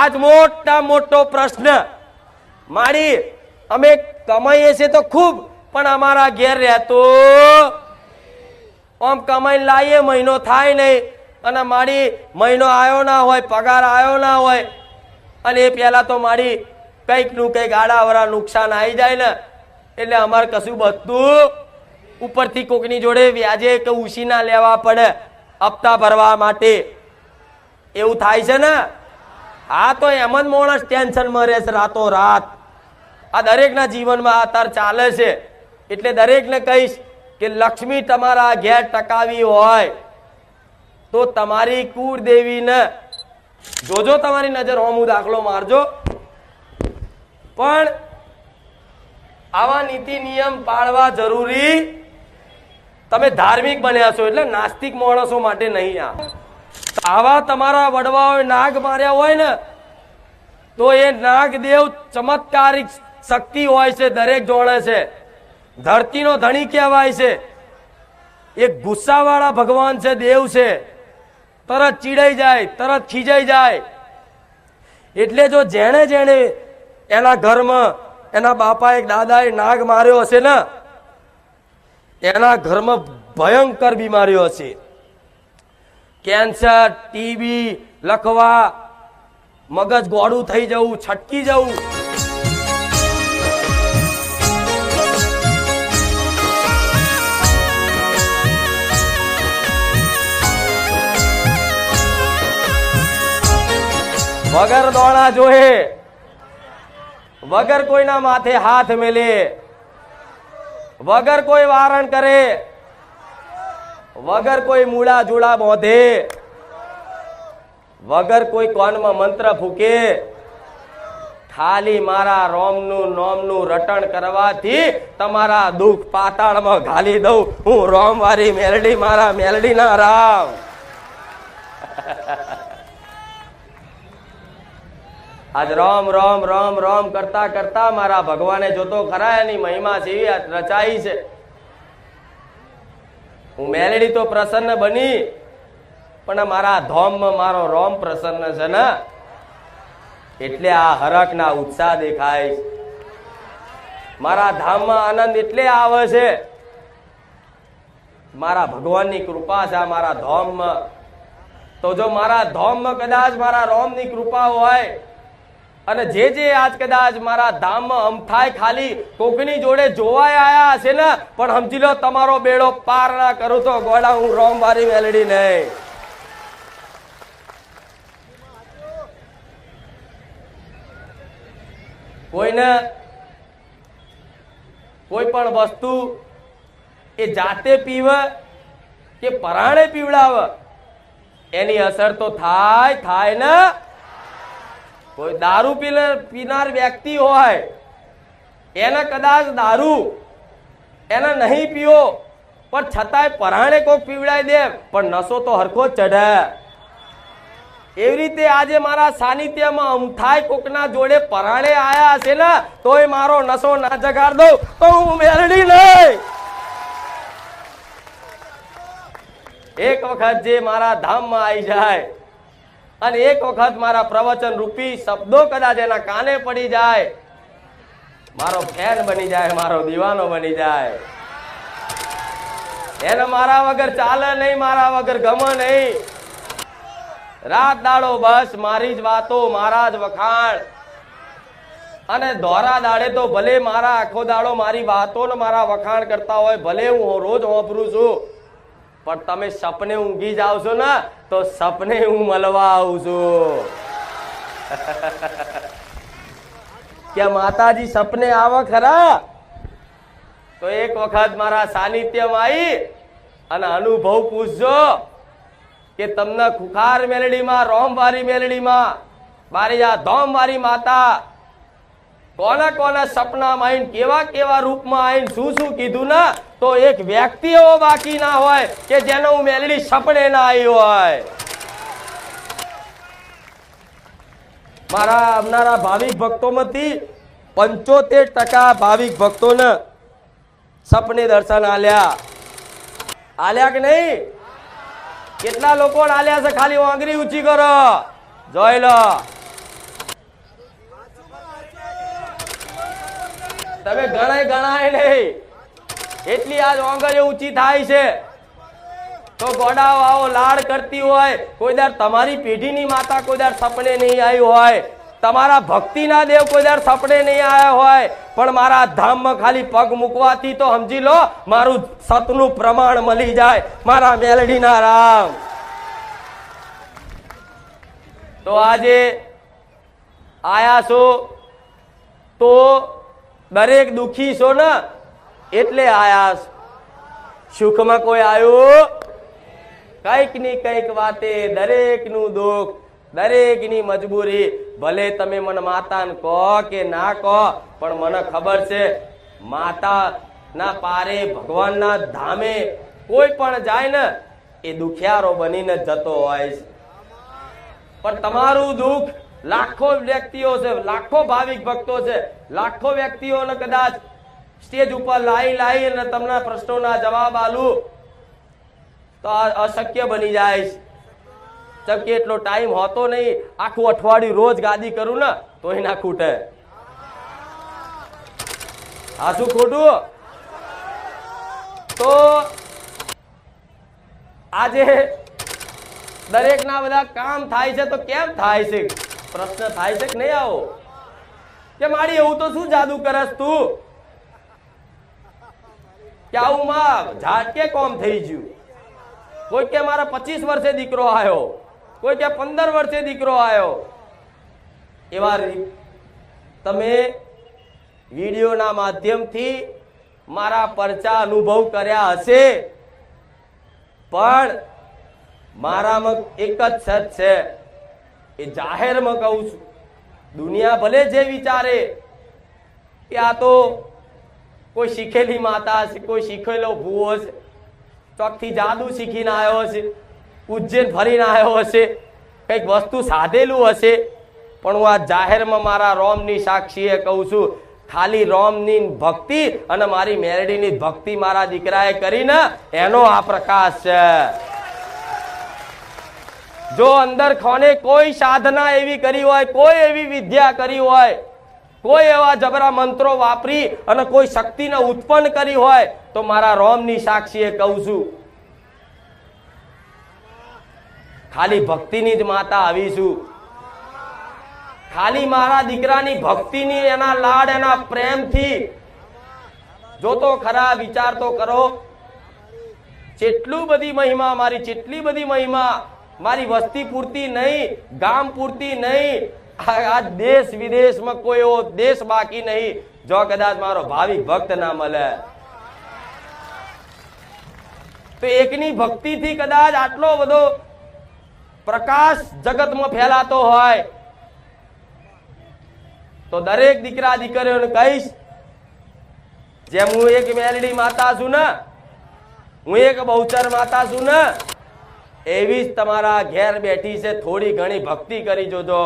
આજ મોટા મોટો પ્રશ્ન. મારી, અમે કમાઈએ છીએ તો ખૂબ, પણ અમારા ઘેર રહેતો આમ કમાઈને લાવીએ મહિનો થાય નહીં. અને મારી, મહિનો આવ્યો ના હોય, પગાર આવ્યો ના હોય. અને એ પહેલાં તો મારી કંઈકનું કંઈક આડાવરા નુકસાન આવી જાય ને, એટલે અમારે કશું બધું ઉપરથી કોકની જોડે વ્યાજે કે ઉછીના લેવા પડે, હપ્તા ભરવા માટે. એવું થાય છે ને? હા તો એમ જ માણસ ટેન્શનમાં રહે છે રાતો રાત આ દરેકના જીવનમાં આ તાર ચાલે છે. એટલે દરેકને કહીશ કે લક્ષ્મી તમારા ઘેર ટકાવી હોય તો તમારી કુળદેવીને જોજો તમારી નજર, હોમું દાખલો મારજો. પણ આવા નીતિ નિયમ પાળવા જરૂરી તમે ધાર્મિક બન્યા છો એટલે નાસ્તિક માણસો માટે નહીં આ. આવા તમારા વડવાઓએ નાગ માર્યા હોય ને, તો એ નાગદેવ ચમત્કારિક શક્તિ હોય છે, દરેક જોડે છે. ધરતીનો ધણી કહેવાય છે. એક ગુસ્સાવાળા ભગવાન છે, દેવ છે. તરત ચીડાઈ જાય, તરત ખીજાઈ જાય. એટલે જો જેણે જેણે એના ઘરમાં એના બાપાએ દાદાએ નાગ માર્યો હશે ને, એના ઘરમાં ભયંકર બીમારીઓ હશે. કેન્સર, ટીબી, લખવા, મગજ ગોળું થઈ જવું, છટકી જવું. વગર દોણા જોહે. વગર કોઈના માથે હાથ મેલે. વગર કોઈ વારણ કરે. વગર કોઈ મૂળા જોડા બોધે વગર કોઈ કોનમાં મંત્ર ફૂકે ખાલી મારા રોમનું નોમનું રટણ કરવાથી તમારા દુઃખ પાતાળમાં ઘાલી દઉં. હું રોમ વાળી મેલડી, મારા મેલડી ના રામ. આજ રોમ રોમ રોમ રોમ કરતા કરતા મારા ભગવાને જોતો ખરા એની મહિમા જેવી રચાઈ છે. હું મેલડી તો પ્રસન્ન બની. પણ મારા ધોમમાં મારો રોમ પ્રસન્ન છે ને? એટલે આ હરખના ઉત્સાહ દેખાય મારા ધામમાં આનંદ એટલે આવે છે. મારા ભગવાનની કૃપા છે આ મારા ધોમમાં. તો જો મારા ધોમમાં કદાચ મારા રોમની કૃપા હોય અને જે જે આજ કદાચ મારા ધામમાં અમથાય ખાલી, કોકની જોડે જોવાય આયા હશે ને, પણ સમજી લો, તમારો બેડો પાર ના કરું તો ગોળા હું રોમ વારી મેલડી નહીં. કોઈને, કોઈ પણ વસ્તુ એ જાતે પીવે કે પરાણે પીવડાવે, એની અસર તો થાય થાય ને. કોઈ દારૂ પીનાર વ્યક્તિ હોય, એને કદાચ દારૂ એને નહીં પીવો, પણ છતાંય પરાણે કોક પીવડાવી દે, પણ નશો તો હરખો ચઢે. એવી રીતે આજે મારા સાનિધ્યમાં અમથાય કોકના જોડે પરાણે આયા હશે ને, તોય મારો નશો ના જગાડ દઉં, તો હું મેળડી નહીં. એક વખત જે મારા ધામમાં આવી જાય અને એક વખત મારા પ્રવચન રૂપી શબ્દો કદાચ એના કાને પડી જાય. મારો ફેન બની જાય, મારો દીવાનો બની જાય. એને મારા વગર ચાલે નહીં, મારા વગર ગમે નહીં. રાત દાડો બસ, મારી જ વાતો, મારા જ વખાણ. અને દોરા દાડે તો ભલે મારા આખો દાડો મારી વાતો મારા વખાણ કરતા હોય, ભલે હું રોજ વાપરું છું, પણ તમે સપને ઊંઘી જાવ છો ને તો સપને હું મળવા આવું છું. કે માતાજી સપને આવે ખરા? તો એક વખત મારા સાનિધ્યમાં આવી અને અનુભવ પૂછજો કે તમને ખુખાર મેલડીમાં, રોમવારી મેલડીમાં મારી આ ધોમવારી માતા કોના કોના સપનામાં આવીને કેવા કેવા રૂપમાં આવીને શું શું કીધું ને? તો એક વ્યક્તિ એવો બાકી ના હોય કે જેનો હું મેલડી સપડે ના આવી હોય. મારા આવનારા ભાવિક ભક્તો માંથી પંચોતેર ટકા ભાવિક ભક્તો ભક્તોને સપને દર્શન આલ્યા. આલ્યા કે નહીં? કેટલા લોકો આલ્યા છે? ખાલી આંગળી ઊંચી કરો. જોઈ લો. તમે ગણાય ગણાય નહીં. એટલી આજ ઓંગળીઓ ઊંચી થાય છે. તો ગોડાઓ આવો લાડ કરતી હોય, કોઈ દર તમારી પેઢીની માતા, કોઈ દર સપને નહીં આવી હોય. તમારા ભક્તિના દેવ કોઈ દર સપને નહીં આવ્યા હોય. પણ મારા ધામમાં ખાલી પગ મૂકવાથી તો સમજી લો, મારું સતનું પ્રમાણ મળી જાય. મારા મેલડીના રામ. તો આજે આયા છો તો દરેક દુખી છો ને? એટલે આયા સુખમાં કોઈ આવ્યું? કંઈકની કંઈક વાતે દરેકનું દુઃખ, દરેકની મજબૂરી. ભલે તમે મને માતાને કહો કે ના કહો, પણ મને ખબર છે માતા ના પારે ભગવાનના ધામે કોઈ પણ જાય ને, એ દુખિયારો બનીને જતો હોય છે. પણ તમારું દુઃખ લાખો વ્યક્તિઓ છે, લાખો ભાવિક ભક્તો છે, લાખો વ્યક્તિઓને કદાચ સ્ટેજ ઉપર લાઈ લાઈ અને તમને પ્રશ્નોના જવાબ આલું. તો અશક્ય બની જાય છે. કે એટલો ટાઈમ હોતો નહીં. આખું અઠવાડિયું રોજ ગાદી કરું ને તો ના ખૂટે. શું ખોટું? તો આજે દરેક ના બધા કામ થાય છે તો કેમ થાય છે? પ્રશ્ન થાય છે કે નહીં આવો? કે મારી એવું તો શું જાદુ કરસ તું? કે આવું માં ઝાટકે કોમ થઈ ગયું કોઈ કે મારા પચીસ વર્ષે દીકરો આવ્યો કોઈ કે પંદર વર્ષે દીકરો આવ્યો એવા તમે વિડીયોના માધ્યમથી મારા પરચા અનુભવ કર્યા હશે. પણ મારામાં એક જ સત છે. એ જાહેરમાં કહું છું, દુનિયા ભલે જે વિચારે, કે આ તો કોઈ શીખેલી માતા છે કોઈ શીખેલો ભૂવો છે ચોકથી જાદુ શીખીને આવ્યો હશે, ઉજ્જૈન ફરીને આવ્યો હશે, કંઈક વસ્તુ સાધેલું હશે. પણ હું આ જાહેરમાં મારા રોમની સાક્ષીએ કહું છું, ખાલી રોમની ભક્તિ અને મારી મેરડીની ભક્તિ મારા દીકરાએ કરીને એનો આ પ્રકાશ છે. જો અંદર ખોને કોઈ સાધના એવી કરી હોય, કોઈ એવી વિદ્યા કરી હોય કોઈ એવા જબરા મંત્રો વાપરી અને કોઈ શક્તિને ઉત્પન્ન કરી હોય, તો મારા રોમની સાક્ષીએ કહું છું, ખાલી ભક્તિની જ માતા આવી છું. ખાલી મારા દીકરાની ભક્તિની એના લાડ, એના પ્રેમથી જો તો ખરા વિચાર તો કરો. જેટલું બધી મહિમા મારી, જેટલી બધી મહિમા મારી વસ્તી પૂરતી નહીં, ગામ પૂરતી નહીં આ દેશ વિદેશમાં કોઈ એવો દેશ બાકી નહીં, જો કદાચ મારો ભાવિક ભક્ત ના મળે. તો એકની ભક્તિથી કદાચ આટલો બધો પ્રકાશ જગતમાં ફેલાતો હોય, તો દરેક દીકરા દીકરીઓને કહીશ, જેમ હું એક મેલડી માતા છું ને, હું એક બહુચર માતા છું ને, એવી જ તમારા ઘેર બેઠી છે, થોડી ઘણી ભક્તિ કરી જોજો.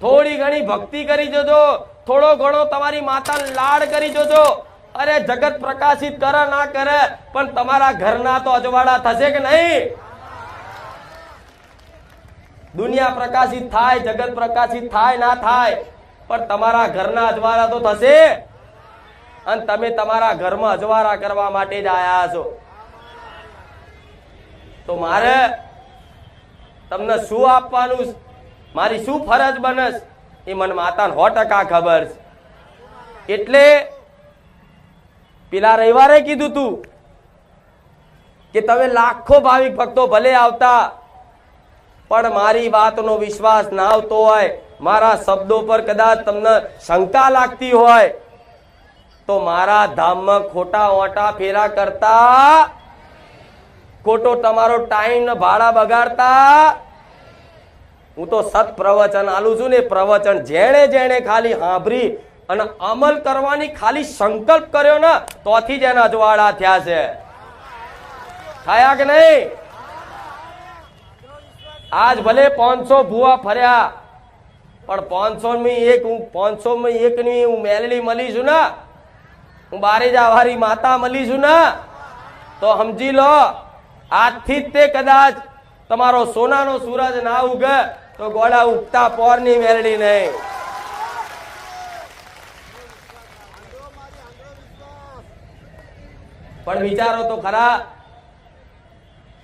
થોડી ઘણી ભક્તિ કરી જોજો. થોડો ઘણો તમારી માતા લાડ કરી જોજો. અરે, જગત પ્રકાશિત કરે ના કરે, પણ તમારા ઘરના તો અજવાળા થશે કે નહીં? દુનિયા પ્રકાશિત થાય, જગત પ્રકાશિત થાય, ના થાય, પણ તમારા ઘરના અજવાળા તો થશે. અને તમે તમારા ઘરમાં અજવાળા કરવા માટે જ આયા છો. તો મારે તમને શું આપવાનું? મારી શું ફરજ બનસ? એ મને માતાને સો ટકા ખબર છે. એટલે પેલા રવિવારે કીધું તું કે તમે લાખો ભાવિક ભક્તો ભલે આવતા, પણ મારી વાતનો વિશ્વાસ ના આવતો હોય, મારા શબ્દો પર કદાચ તમને શંકા લાગતી હોય, તો મારા ધામમાં ખોટા ઓટા ફેરા કરતા, ખોટો તમારો ટાઈમ ભાડા બગાડતા હું તો સત પ્રવચન આલું છું ને પ્રવચન જેણે જેણે ખાલી સાંભળી અને અમલ કરવાની ખાલી સંકલ્પ કર્યો ને, તોથી જ એના અજવાળા થયા છે. થયા કે નહીં? આજ ભલે પાંચસો ભૂવા ફર્યા, પણ પાંચસો ની એક, હું પાંચસો માં એક ની હું મેલડી મળી છું ને, હું બારે જાવારી માતા મળી છું ને, તો સમજી લો, આજથી તે કદાચ તમારો સોનાનો સૂરજ ના ઉગે. તો ગોળા ઉગતા પોરની મેળડી નહીં. પણ વિચારો તો ખરા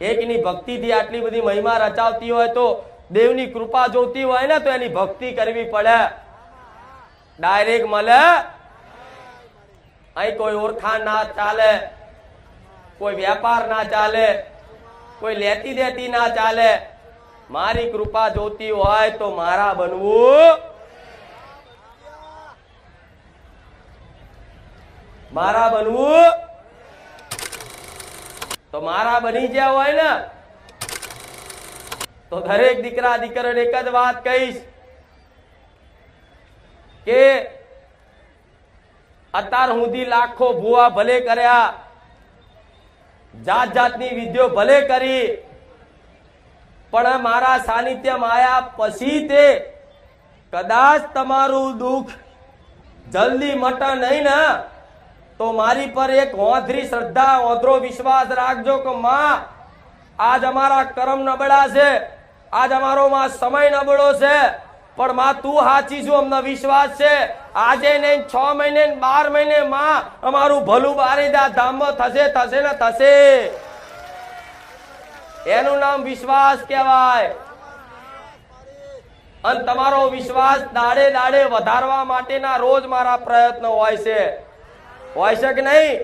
એક એકની ભક્તિથી આટલી બધી મહિમા રચાવતી હોય તો દેવની કૃપા જોતી હોય ને તો એની ભક્તિ કરવી પડે. ડાયરેક્ટ મળે. અહીં કોઈ ઓળખાણ ના ચાલે, કોઈ વેપાર ના ચાલે, કોઈ લેતી દેતી ના ચાલે. મારી કૃપા જોતી હોય તો મારા બનવું. મારા બનવું. તો મારા બની ગયા હોય ને, તો દરેક દીકરા દીકરીઓને એક જ વાત કહીશ કે અત્યાર સુધી લાખો ભૂવા ભલે કર્યા, જાત જાતની વિધિઓ ભલે કરી પણ મારા સાનિધ્યમાં માયા પછી તે કદાચ તમારું દુઃખ જલ્દી મટા નહીં ને, તો મારી પર એક ઓંધરી શ્રદ્ધા, ઓંધરો વિશ્વાસ રાખજો કે માં, આજ અમારા કરમ નબળા છે, આજ અમારો માં સમય નબળો છે, પણ માં તું સાચી છું, અમને વિશ્વાસ છે. આજે નહીં, છ મહિને, બાર મહિને માં અમારું ભલું બારીદા ધામમાં થશે થશે ને થશે. એનું નામ વિશ્વાસ કહેવાય. અને તમારો વિશ્વાસ દાડે દાડે વધારવા માટેના રોજ મારા પ્રયત્નો હોય છે. હોય છે કે નહીં?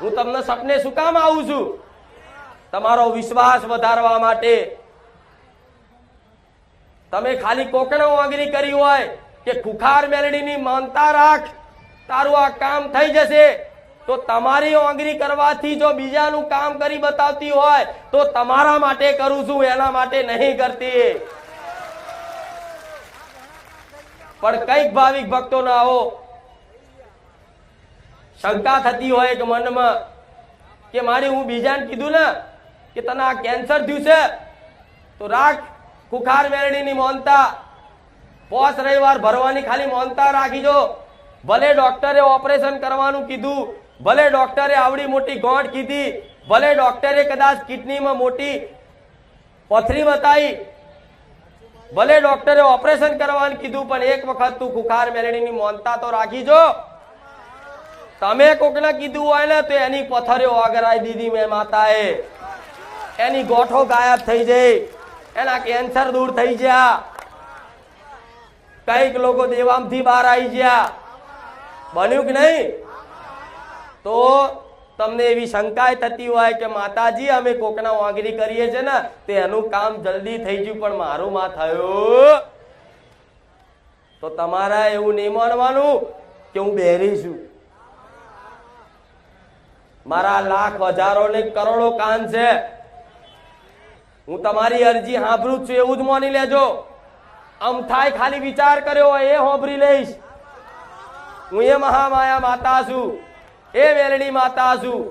હું તમને સપને શું કામ આવું છું? તમારો વિશ્વાસ વધારવા માટે. તમે ખાલી કોકણો વાગણી કરી હોય કે ખુખાર મેલડીની માનતા રાખ. તારું આ કામ થઈ જશે. તો તમારી ઓંગરી કરવાથી જો બીજાનું કામ કરી બતાવતી હોય, તો તમારા માટે કરું છું, એના માટે નહીં કરતી. પણ કંઈક ભાવિક ભક્તો ના આવો. શંકા થતી હોય કે મનમાં કે મારી હું બીજાને કીધું ને કે તને આ કેન્સર થયું છે, તો રાખ, કુખાર મેરણીની મોનતા. પોસ રવિવાર ભરવાની ખાલી મોનતા રાખીજો ભલે ડોક્ટરે ઓપરેશન કરવાનું કીધું ભલે ડોક્ટરે આવડી મોટી ગોંઠ કીધી, ભલે ડોક્ટરે કદાચ કિડનીમાં મોટી પથરી બતાવી ભલે ડોક્ટરે ઓપરેશન કરવાનું કીધું, પણ એક વખત તું ખુખાર મેલડીની મોનતા તો રાખીજો. તમે કોકને કીધું હોય ને, તો એની પથરીઓ આગરાઈ દીધી મેં માતાએ. એની ગોઠો ગાયબ થઈ જઈ. એના કેન્સર દૂર થઈ ગયા કંઈક લોકો દેવામથી બહાર આવી ગયા બન્યું કે નહીં? તો તમને એવી શંકાય થતી હોય કે માતાજી, અમે કોકના વાંગરી કરીએ છે ને, તો એનું કામ જલ્દી થઈ ગયું, પણ મારું માં થયું. તો તમારા એવું નહીં માનવાનું કે હું બેરી છું. મારા લાખ હજારો ને કરોડો કાન છે. હું તમારી અરજી સાંભળું છું, એવું જ માની લેજો. આમ થાય, ખાલી વિચાર કર્યો હોય, એ હોભરી લઈશ. હું એ મહામાયા માતા છું. એ વેલણી માતા છું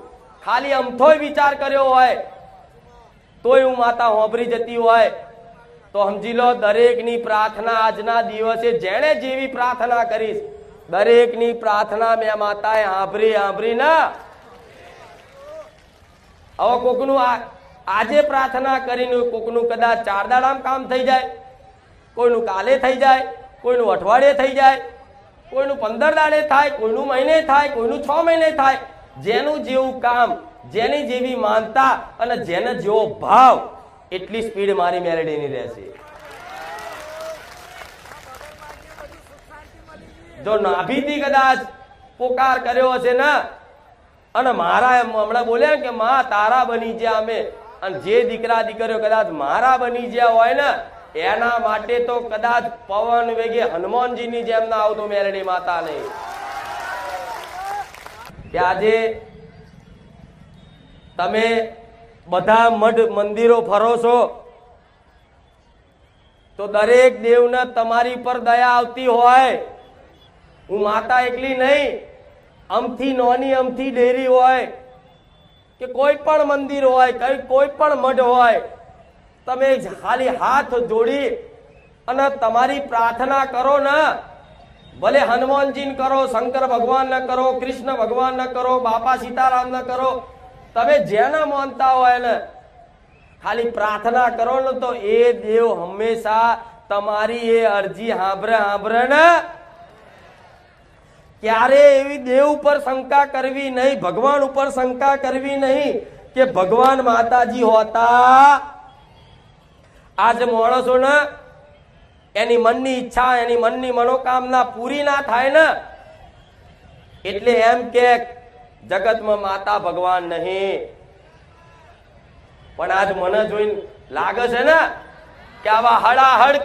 ખાલી અમથોય વિચાર કર્યો હોય, તોય હું માતા હોંભરી જતી હોય. તો સમજી લો, દરેકની પ્રાર્થના આજના દિવસે જેણે જેવી પ્રાર્થના કરીશ, દરેકની પ્રાર્થના મેં માતાએ સાંભળી સાંભળી ના. હવે કોકનું આજે પ્રાર્થના કરીને કોકનું કદાચ ચાર દાડામ કામ થઈ જાય, કોઈનું કાલે થઈ જાય, કોઈનું અઠવાડિયે થઈ જાય કોઈનું પંદર દાડે થાય, કોઈનું મહિને થાય, કોઈનું છ મહિને થાય. જેનું જેવું કામ, જેની જેવી માનતા અને જેને જેવો ભાવ, એટલી સ્પીડ મારી મેલેડીની રહેશે. જો નાભીથી કદાચ પોકાર કર્યો હશે ને, અને મારા એમ હમણાં બોલ્યા ને કે, માં, તારા બની ગયા અમે. અને જે દીકરા દીકરીઓ કદાચ મારા બની ગયા હોય ને એના માટે તો કદાચ પવન વેગે હનુમાનજીની જેમ ના આવતું મેરડી માતા નહીં કે આજે તમે બધા મઢ મંદિરો ફરો છો, તો દરેક દેવને તમારી પર દયા આવતી હોય. હું માતા એકલી નહીં, અમથી નોની અમથી ડેરી હોય, કે કોઈ પણ મંદિર હોય કોઈ પણ મઢ હોય તમે ખાલી હાથ જોડી અને તમારી પ્રાર્થના કરો ને. ભલે હનુમાનજી કરો, શંકર ભગવાન ન કરો, કૃષ્ણ ભગવાન ન કરો, બાપા સીતારામ ન કરો, તમે જેને માનતા હોય ને, ખાલી પ્રાર્થના કરો ને તો એ દેવ હંમેશા તમારી એ અરજી હાંભરે હાંભરે ને. ક્યારે એવી દેવ ઉપર શંકા કરવી નહીં, ભગવાન ઉપર શંકા કરવી નહીં કે ભગવાન માતાજી હોતા આ જે માણસો ને એની મનની ઈચ્છા, એની મનની મનોકામના પૂરી ના થાય ને, એટલે એમ કે જગતમાં માતા ભગવાન નહીં. પણ આજ મને જોઈને લાગે છે ને કે આવા હડાહડ